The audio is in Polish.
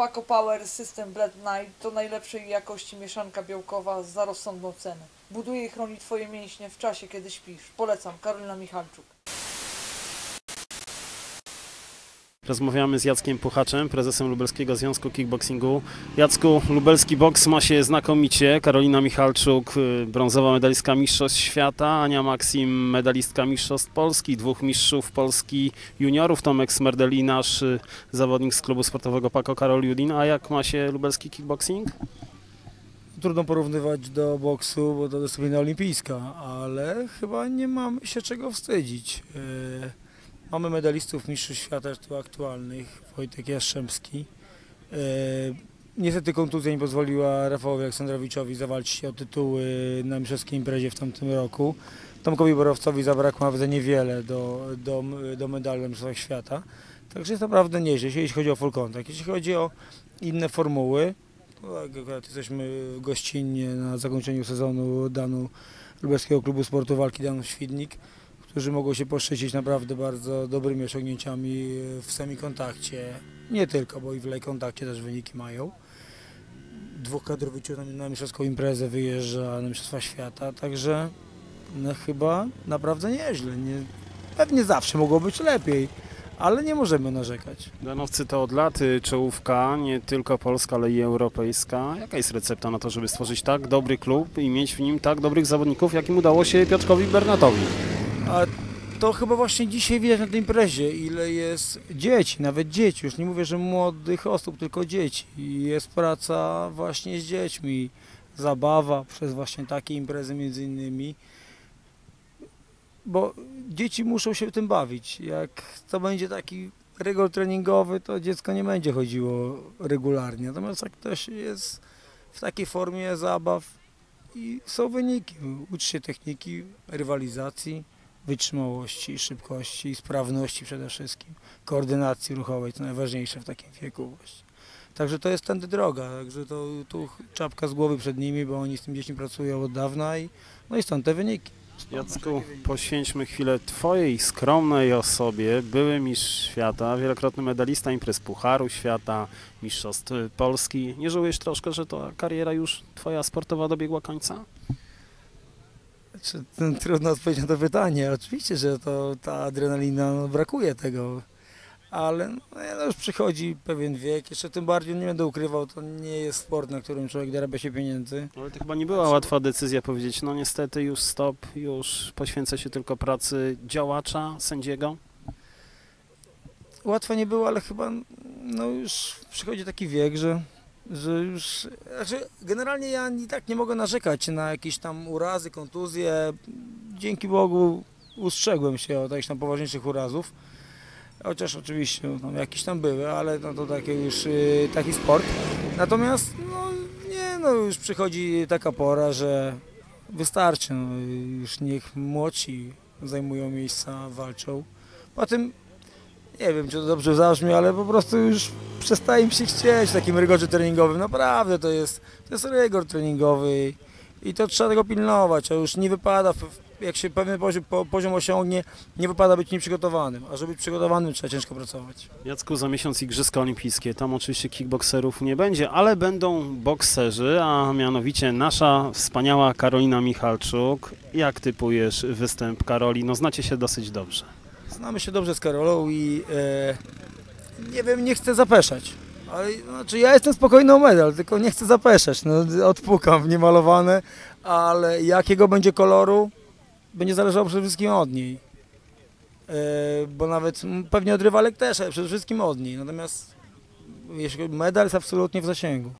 Paco Power System Blend Night to najlepszej jakości mieszanka białkowa za rozsądną cenę. Buduje i chroni Twoje mięśnie w czasie, kiedy śpisz. Polecam, Karolina Michalczuk. Rozmawiamy z Jackiem Puchaczem, prezesem Lubelskiego Związku Kickboxingu. Jacku, lubelski boks ma się znakomicie. Karolina Michalczuk, y, brązowa medalistka Mistrzostw Świata, Ania Maksim, medalistka Mistrzostw Polski, dwóch mistrzów Polski juniorów, Tomek Smerdeli, nasz y, zawodnik z klubu sportowego Paco Karol Judin. A jak ma się lubelski kickboxing? Trudno porównywać do boksu, bo to dyscyplina olimpijska, ale chyba nie mamy się czego wstydzić. Mamy medalistów mistrzostw świata tu aktualnych, Wojtek Jastrzębski. E, Niestety kontuzja nie pozwoliła Rafałowi Aleksandrowiczowi zawalczyć o tytuły na mistrzowskiej imprezie w tamtym roku. Tomkowi Borowcowi zabrakło nawet niewiele do, do, do medalu na mistrzostwach świata. Także jest naprawdę nieźle, jeśli chodzi o full contact. Jeśli chodzi o inne formuły, to tak, akurat jesteśmy gościnnie na zakończeniu sezonu Danu Lubelskiego Klubu Sportu Walki Danu Świdnik, którzy mogą się poszczycić naprawdę bardzo dobrymi osiągnięciami w semikontakcie. Nie tylko, bo i w lejkontakcie też wyniki mają. Dwóch kadrowiczów na, na mistrzowską imprezę wyjeżdża na Mistrzostwa Świata, także no, chyba naprawdę nieźle. Nie, pewnie zawsze mogło być lepiej, ale nie możemy narzekać. Danowcy to od lat y, czołówka, nie tylko polska, ale i europejska. Jaka jest recepta na to, żeby stworzyć tak dobry klub i mieć w nim tak dobrych zawodników, jakim udało się Piotrkowi Bernatowi? A to chyba właśnie dzisiaj widać na tej imprezie, ile jest dzieci, nawet dzieci, już nie mówię, że młodych osób, tylko dzieci. I Jest praca właśnie z dziećmi, zabawa przez właśnie takie imprezy między innymi. Bo dzieci muszą się tym bawić. Jak to będzie taki rygor treningowy, to dziecko nie będzie chodziło regularnie. Natomiast jak ktoś jest w takiej formie zabaw i są wyniki, uczy się techniki, rywalizacji wytrzymałości, szybkości, sprawności przede wszystkim, koordynacji ruchowej, to najważniejsze w takim wieku właśnie. Także to jest tędy droga, także to tu czapka z głowy przed nimi, bo oni z tym dziećmi pracują od dawna i no i stąd te wyniki. Jacku, poświęćmy chwilę Twojej skromnej osobie, były mistrz świata, wielokrotny medalista imprez Pucharu Świata, mistrzostw Polski. Nie żałujesz troszkę, że ta kariera już Twoja sportowa dobiegła końca? Czy, no, trudno odpowiedzieć na to pytanie. Oczywiście, że to ta adrenalina, no, brakuje tego, ale no, no, już przychodzi pewien wiek, jeszcze tym bardziej nie będę ukrywał, to nie jest sport, na którym człowiek zarabia się pieniędzy. Ale to chyba nie była łatwa decyzja powiedzieć, no niestety już stop, już poświęcę się tylko pracy działacza, sędziego. Łatwo nie było, ale chyba no już przychodzi taki wiek, że, że już. Znaczy, generalnie ja i tak nie mogę narzekać na jakieś tam urazy, kontuzje. Dzięki Bogu ustrzegłem się od jakichś tam poważniejszych urazów. Chociaż oczywiście no, jakieś tam były, ale no to taki już y, taki sport. Natomiast no nie, no już przychodzi taka pora, że wystarczy. No, już niech młodsi zajmują miejsca, walczą. Po tym nie wiem, czy to dobrze zabrzmi, ale po prostu już przestaje mi się chcieć w takim rygorze treningowym. Naprawdę to jest, to jest rygor treningowy i to trzeba tego pilnować, a już nie wypada, jak się pewien poziom, po- poziom osiągnie, nie wypada być nieprzygotowanym, a żeby być przygotowanym trzeba ciężko pracować. Jacku, za miesiąc Igrzyska Olimpijskie, tam oczywiście kickbokserów nie będzie, ale będą bokserzy, a mianowicie nasza wspaniała Karolina Michalczuk. Jak typujesz występ Karoli? No znacie się dosyć dobrze. Znamy się dobrze z Karolą i e, nie wiem, nie chcę zapeszać. Ale, znaczy ja jestem spokojny o medal, tylko nie chcę zapeszać. No, odpukam w niemalowane, ale jakiego będzie koloru, będzie zależało przede wszystkim od niej. E, bo nawet pewnie od rywalek też, ale przede wszystkim od niej. Natomiast jeśli medal jest absolutnie w zasięgu.